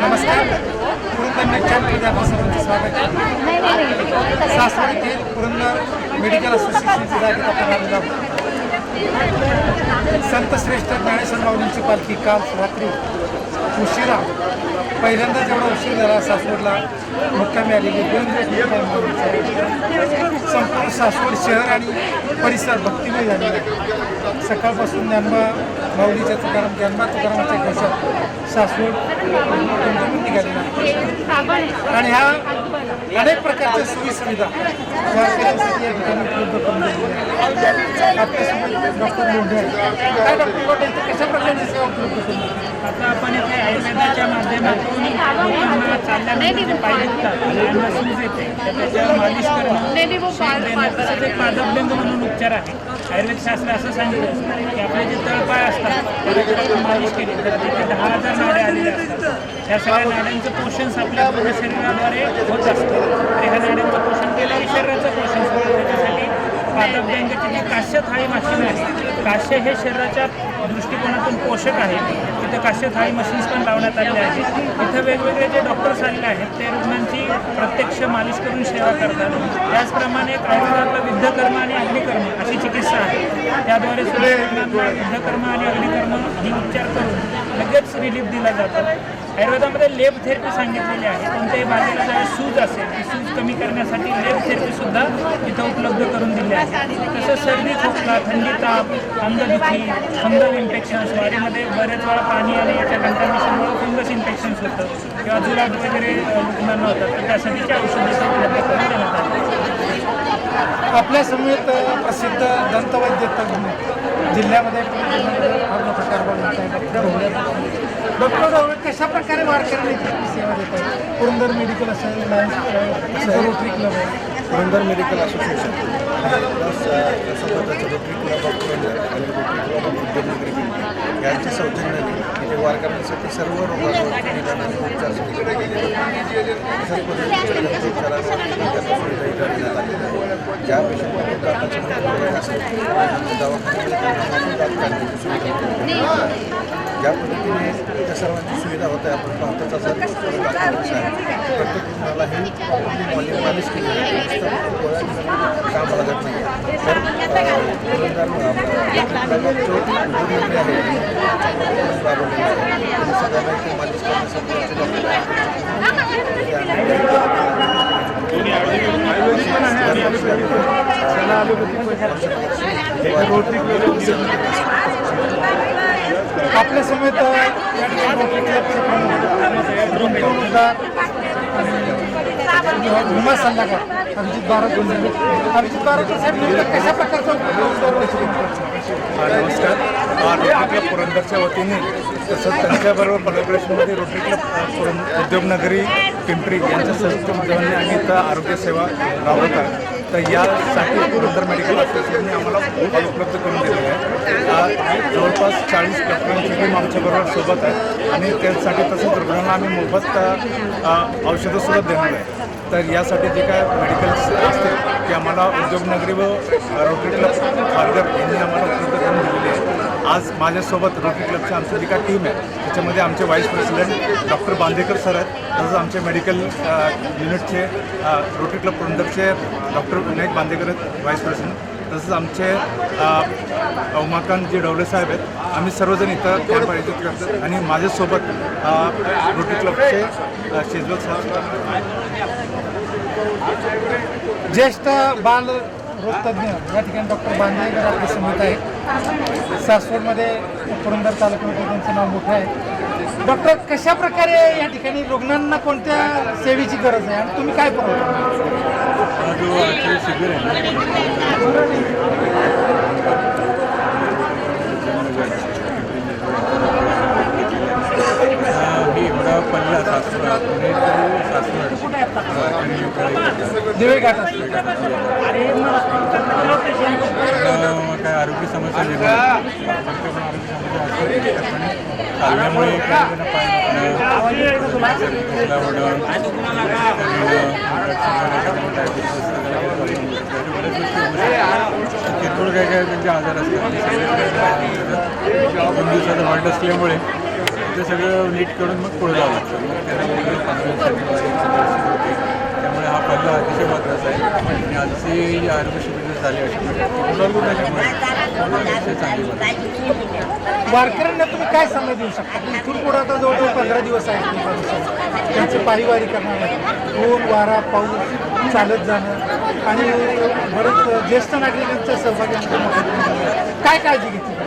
नमस्कार. पुरंदरच्या न्यूज चॅनलमध्ये स्वागत आहे. सासवड येथे पुरंदर मेडिकल असोसिएशनची जागेत आपण संत श्रेष्ठ ज्ञानेश्वर माऊलींची पालखी काल रात्री उशिरा पहिल्यांदा जेवढा उशीर झाला सासवडला मुक्कामी आलेली दोन संपूर्ण सासवड शहर आणि परिसर भक्तिमय झालेला सकाळपासून ज्ञानबा माऊलीच्या तुकाराम जन्मा तुकारामाच्या घोषात सासवड कुंकून निघालेला. आणि ह्या अनेक प्रकारच्या सोयीसुविधा. वारकऱ्यांसाठी या ठिकाणी उपलब्ध करून दिलेल्या आता आपण इथे आयुर्वेदाच्या माध्यमातून लोकांना चालल्यानंतर जे पाय दुखतात त्यांना सूज येते त्याच्यावर मालिश करणं तसंच एक पादपलिंग म्हणून उपचार आहे. आयुर्वेद शास्त्र असं सांगितलं की आपले जे तळपाय असतात मालिश केली. तर तिथे दहा हजार नाड्या आलेल्या असतात. त्या सगळ्या नाड्यांचं पोषण आपल्या शरीराद्वारे होत असतं. तर ह्या नाड्यांचं पोषण केलं की शरीराचं पोषण होतं त्याच्यासाठी पादप बँकेची जी काश्य थाळी मशीन आहे काश्य हे शरीराच्या दृष्टिकोनातून पोषक आहे. तिथं काश्य थाळी मशीन्स पण लावण्यात आलेल्या आहेत. इथं वेगवेगळे जे डॉक्टर्स आलेले आहेत ते रुग्णांची प्रत्यक्ष मालिश करून सेवा करतात. त्याचप्रमाणे आयुर्वेदातलं विद्धकर्म आणि अग्निकर्म अशी चिकित्सा आहे. त्याद्वारे सुद्धा रुग्णांना विद्धकर्म आणि अग्निकर्म ही उपचार करून लगेच रिलीफ दिला जातो. आयुर्वेदामध्ये लेप थेरपी सांगितलेली आहे. कोणत्याही बाजूला जर सूज असेल ती सूज कमी करण्यासाठी लेप थेरपी सुद्धा इथं उपलब्ध करून दिली आहे. तसं सर्दी खोकला थंडी ताप अंगदुखी फंगल इन्फेक्शन्स वारीमध्ये बऱ्याच वेळा पाणी आणि याच्या कंटामिनेशनमुळे फंगस इन्फेक्शन्स होतं. किंवा जुलाब वगैरे रुग्णांना होतात. तर त्यासाठीची औषधं उपलब्ध करून देण्यात आली. आपल्या समेत प्रसिद्ध दंतवैद्य तज्ज्ञ जिल्ह्यामध्ये फार प्रकार कारभार आहे. डॉक्टर डॉक्टर कशा प्रकारे वारकऱ्यांना सेवा देत आहे पुरंदर मेडिकल असेल लायन्स रोटरी क्लब आहे. Purandar medical association. Plus rotary club of Purandar आणि रोटरी क्लब ऑफ यांच्या सौजन्याने वार वारकऱ्यांसाठी सर्व रोगांवर उपचार सुविधा ज्या दाताचे ज्या पद्धतीने त्या सर्वांची सुविधा होत आहे आपण पाहतच आहे? प्रत्येक रुग्णाला ही प्रॉपरली मॉलिंग मालिश केली काम लागत नाही. तर आहे. मालिश करण्यासाठी डॉक्टर आपल्या समेत गुंतवणूकदार विमा सल्लागार अभिजित बाराकर अभिजित बाराकर साहेब नेमकं कशा प्रकारचा नमस्कार. रोटरी क्लब पुरंदरच्या वतीने तसंच त्यांच्याबरोबर कोलॅबरेशनमध्ये रोटरी क्लब अ, पुरं उद्योगनगरी पिंपरी यांच्या संयुक्त उद्योगाने आम्ही इथं आरोग्यसेवा राबवत आहे. तर यासाठी पुरंदर मेडिकल असोसिएशनने आम्हाला खूप उपलब्ध करून दिलेलं आहे. जवळपास चाळीस डॉक्टरांची टीम आमच्याबरोबर सोबत आहे आणि त्यासाठी तसंच रुग्णांना आम्ही मोफत औषधंसुद्धा देणार आहे. तर यासाठी जे काय मेडिकल्स असतील ते आम्हाला उद्योगनगरी व रोटरी क्लब खारघर यांनी आम्हाला उपलब्ध करून दिलेली आहे. आज माझ्यासोबत रोटरी क्लबची आमची जी काय टीम आहे. त्याच्यामध्ये आमचे vice president doctor Bandekar sir आहेत. तसंच आमचे मेडिकल युनिटचे रोटरी क्लब पुरंदरचे डॉक्टर विनायक बांदेकर आहेत व्हाईस प्रेसिडेंट तसंच आमचे उमाकांतजी डवले साहेब आहेत. आम्ही सर्वजण इथं कॅम्प आयोजित करतो. आणि माझ्यासोबत रोटरी क्लबचे शेजवल साहेब ज्येष्ठ बाल रोगतज्ञ या ठिकाणी डॉक्टर बांदेकर आपल्यासमोर आहेत सासवडमध्ये पुरंदर तालुक्यामध्ये त्यांचं नाव मोठं आहे. डॉक्टर कशा प्रकारे या ठिकाणी रुग्णांना कोणत्या सेवेची गरज आहे आणि तुम्ही काय पुरवता जो आजचे शिबिर आहे ना हा, मी एवढा पडला सासवड पुणे ते सासवड आणि इकडे दिवे घाट असतो अं, काय आरोग्य समस्या निर्माण प्रत्येक पण आरोग्य समस्या असेल पण चालण्यामुळे काही जण पाय किरकोळ काय काय त्यांचे आजार असतात दोन दिवसाचा वाट असल्यामुळे ते सगळं नीट करून मग पुढे जावं लागतं मग त्याला त्यामुळे हा पल्ला अतिशय महत्त्वाचा आहे आणि आजची आरोग्य शिबिर झाली अशी आहे. वारकऱ्यांना तुम्ही काय सल्ला देऊ शकता? इथून पुढे आता जवळजवळ पंधरा दिवस आहेत तुमच्यापासून. त्यांचे पायवारी करणार आहे ऊन वारा पाऊस चालत जाणं आणि बरंच ज्येष्ठ नागरिकांच्या सहभागी काय काळजी घेतली?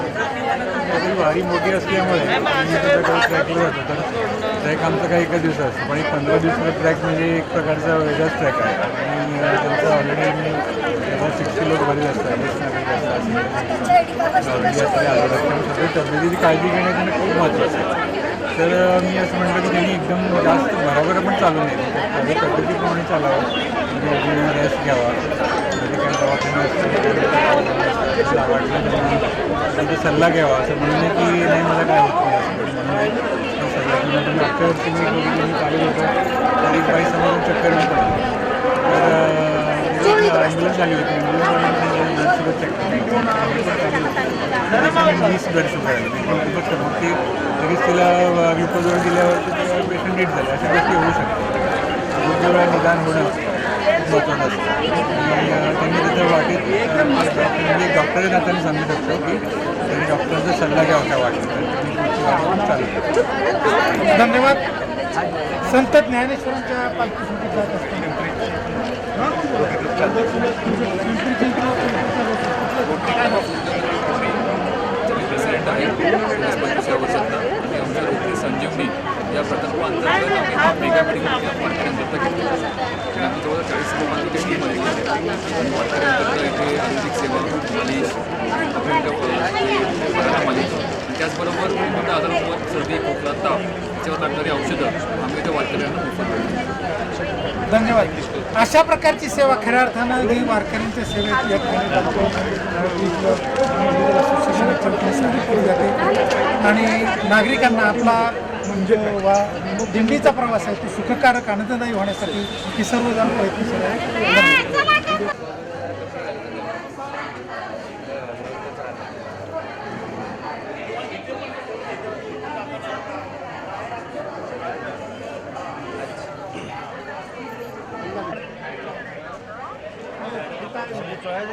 वारी मोठी असल्यामुळे ट्रॅकला जातो तर ट्रॅक आमचा काही एका दिवसाचा असतो. पण एक पंधरा दिवसाचा ट्रॅक म्हणजे एक प्रकारचा वेगळाच ट्रॅक आहे. आणि त्यांचा ऑलरेडी मी सिक्स्टी लोक बरेच असतात ज्येष्ठ नागरिक असतात आजार असतात तब्येतीची काळजी घेण्याचं खूप महत्त्वाचं आहे. तर मी असं म्हटलं की त्यांनी एकदम जास्त भराभर पण चालू नये माझ्या तब्येतीप्रमाणे चालावं. म्हणजे रेस्ट घ्यावा. म्हणजे काय दवाखाना असतो वाटलं त्यांचा सल्ला घ्यावा. असं म्हणणं की नाही मला काय होत नाही असं म्हणून सल्ला घेऊन मागच्या वर्षी मी चालू होतं. तर एक बाई चक्कर येऊन पडतो झाली होती ॲम्ब्युलन्स नर्ससोबत चेक वीस ब्लड शुगर आहे एकदम खूपच कमी मग लगेच तिला विपोजवळ दिल्यावर पेशंट नीट झाले अशा गोष्टी होऊ शकतात योग्य वेळा निदान होणं महत्त्वाचं असतं आणि त्यांनी त्याच्या वाटेत म्हणजे डॉक्टरच्या नात्याने सांगू शकतो की त्यांनी डॉक्टरांचा सल्ला घ्यावा काय वाटेत तर धन्यवाद. संत ज्ञानेश्वरांच्या पालखीसाठी जात असताना. प्रेसिडेंट आहे पंचवीसव्या वर्षातला आणि आमच्या संजीवनी या प्रकल्पाअंतर्गत आम्ही मेगा मेडिकल घेतलेला आणि आम्ही जवळ चाळीस लोकांची टीममध्ये गेले आणि इथे आयुर्वेदिक सेवा मालिश अभ्यंग मालिश त्याचबरोबर मोठ्या आजारांसोबत सर्दी खोकला ताप याच्यावर लागणारी औषधं आम्ही इथे वारकऱ्यांना मोफत धन्यवाद. अशा प्रकारची सेवा खऱ्या अर्थानं ही वारकऱ्यांच्या सेवेत या ठिकाणी जाते. आणि नागरिकांना आपला म्हणजे वा दिंडीचा प्रवास आहे तो सुखकारक आनंददायी होण्यासाठी ही सर्वजण प्रयत्नशील आहे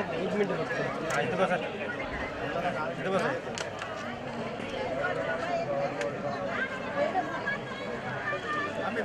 एक मिनट इथं बसा इथं बसा आम्ही